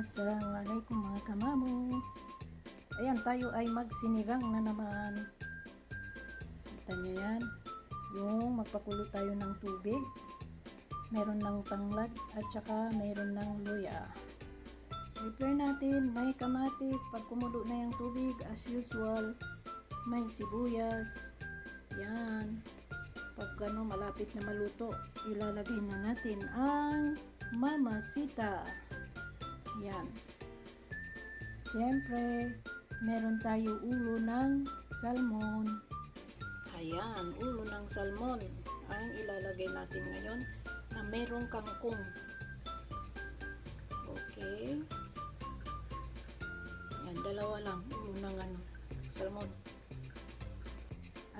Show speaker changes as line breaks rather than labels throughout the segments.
Assalamualaikum mga kamamo. Ayan, tayo ay magsinigang na naman. Kita nyo yan. Yung magpakulo tayo ng tubig. Meron ng tanglad at saka meron ng luya. Prepare natin, may kamatis. Pag kumulo na yung tubig, as usual, may sibuyas. Yan. Pag ano, malapit na maluto, ilalagay na natin ang mamasita. Yan. Siyempre, meron tayo ulo ng salmon. Ayan, ulo ng salmon ang ilalagay natin ngayon na merong kangkong. Okay. Yan, dalawa lang. Ulo ng ano, salmon.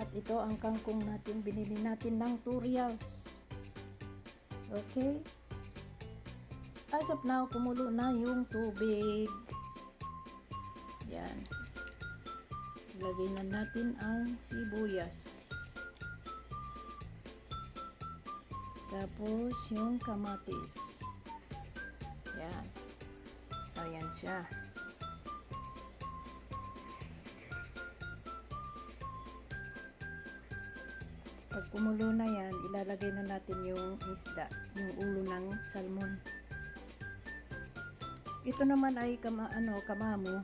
At ito ang kangkong natin. Binili natin ng 2 reals. Okay. As of now, kumulo na yung tubig. Yan. Ilagay na natin ang sibuyas. Tapos yung kamatis. Yan. Ayan siya. Pag kumulo na yan, ilalagay na natin yung isda, yung ulo ng salmon. Ito naman ay kama, ano, kamamo.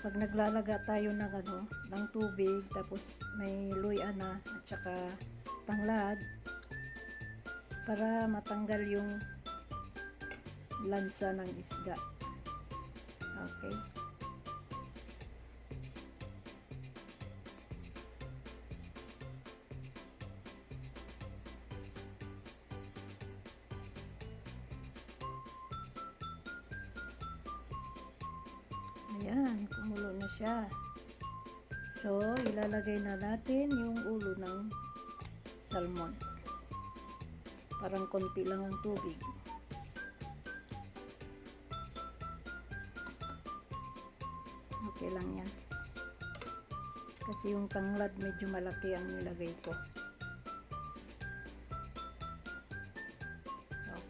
Pag naglalaga tayo ng ano, ng tubig, tapos may luya na at saka tanglad para matanggal yung lansa ng isda. Okay. Ayan, kumulo na siya. So, ilalagay na natin yung ulo ng salmon. Parang konti lang ang tubig. Okay lang yan. Kasi yung tanglad medyo malaki ang nilagay ko.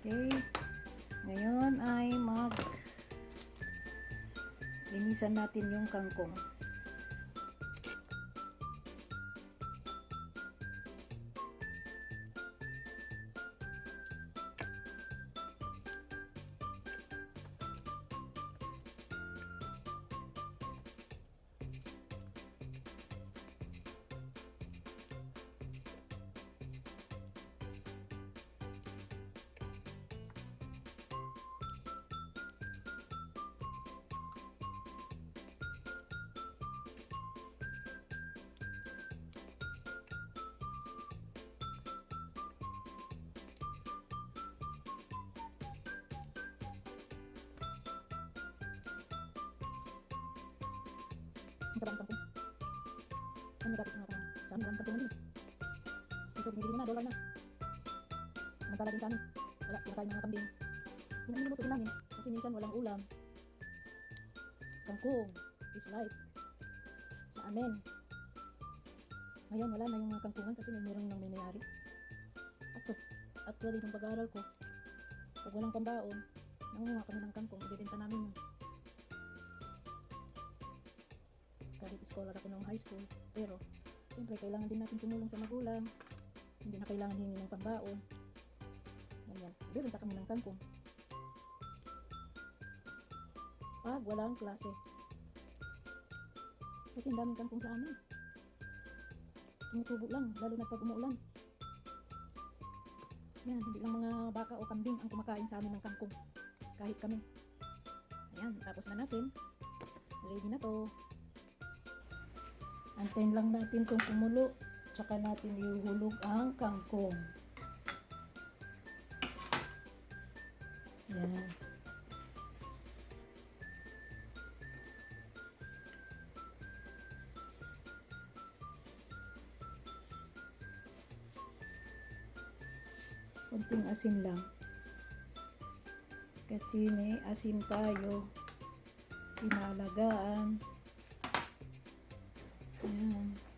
Okay. Linisan natin yung kangkong. Ito ba ang kangkong? Ano dapat mga kang sa amin ang kangkong nila? Ito, binibili na, dollar na. Samantala din sa. Wala, kumakain ng mga kambing. Pinanimuto din namin kasi minsan walang ulam. Kangkong is life. Sa amin. Ngayon, wala na yung mga kangkungan kasi may merong nang may mayari. At actually, nung pag-aaral ko, pag walang pambaon, nangunga kami ng kangkong, ibibenta namin yun. Kahit scholar ako noong high school. Pero, siyempre, kailangan din natin tumulong sa magulang. Hindi na kailangan hingi ng pambaon. Ganyan. Bibenta kami ng kangkong. Pag wala ang klase. Kasi ang daming kangkong sa amin. Tumutubo lang, lalo na pag umuulan. Yan, hindi lang mga baka o kambing ang kumakain sa amin ng kangkong. Kahit kami. Ayan, tapos na natin. Ready na to. Antayin lang natin kung kumulo. Tsaka natin ihuhulog ang kangkong. Yan. Kunting asin lang. Kasi may asin tayo. Pinalagaan. Ayan.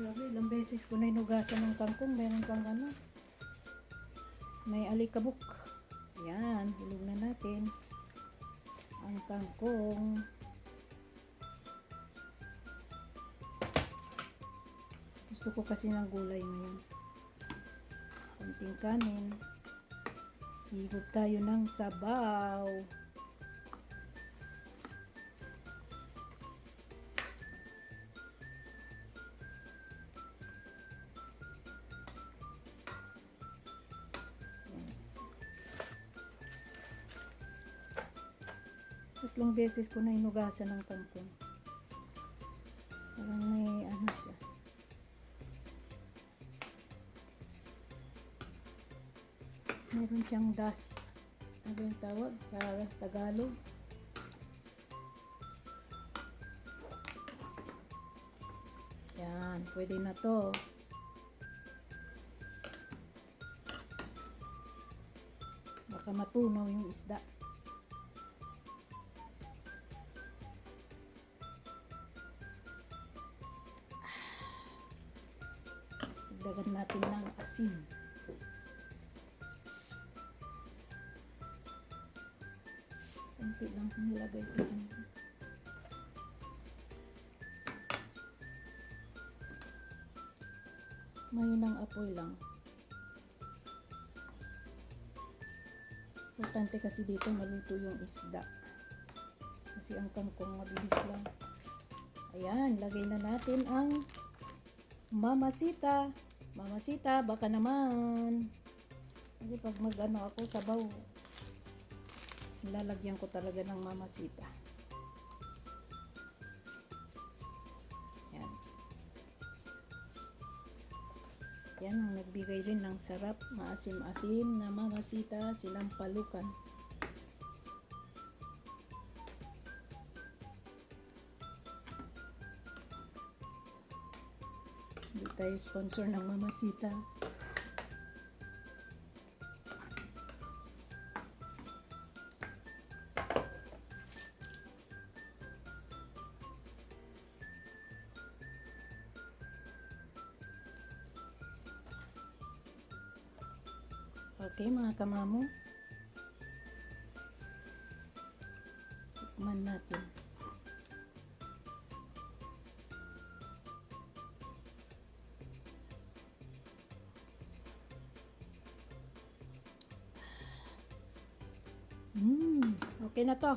Grabe, ilang beses ko na inugasan ng kangkong. Meron kang ano. May alikabok. Yan, hulog na natin. Ang kangkong. Gusto ko kasi ng gulay ngayon. Konting kanin. Higop tayo ng sabaw. Tatlong beses ko na inugasan ng kangkong. Parang may ano siya. Meron siyang dust. Ano yung tawag sa Tagalog? Yan, pwede na to. Baka matunaw yung isda. Dagdagan natin ng asin. Kunti lang nilagay ko dyan. Mayunang apoy lang. Importante kasi dito maluto yung isda. Kasi ang kangkong mabilis lang. Ayan, lagay na natin ang mamasita. Mamasita, baka naman. Kasi pag mag-ano ako sabaw, nilalagyan ko talaga ng mamasita. Yan. Yan nagbigay rin ng sarap, maasim-asim na mamasita, sinampalukan. Hindi tayo sponsor ng mamasita. Okay mga kamamo. Tikman natin. Mmm, okay na to.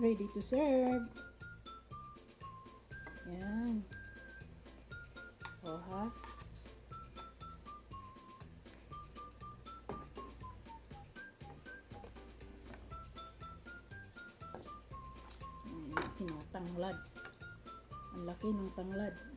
Ready to serve. Yan. O ha? Ang laki ng tanglad. Ang laki ng tanglad.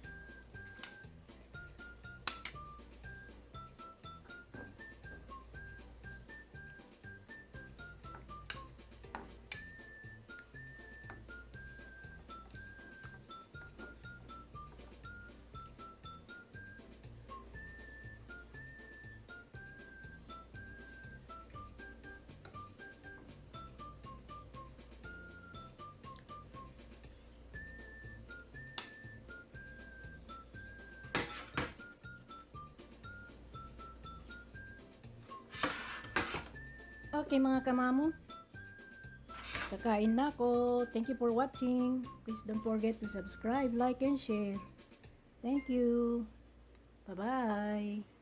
Okay mga kamamo. Kakain na ako. Thank you for watching. Please don't forget to subscribe, like, and share. Thank you. Bye-bye.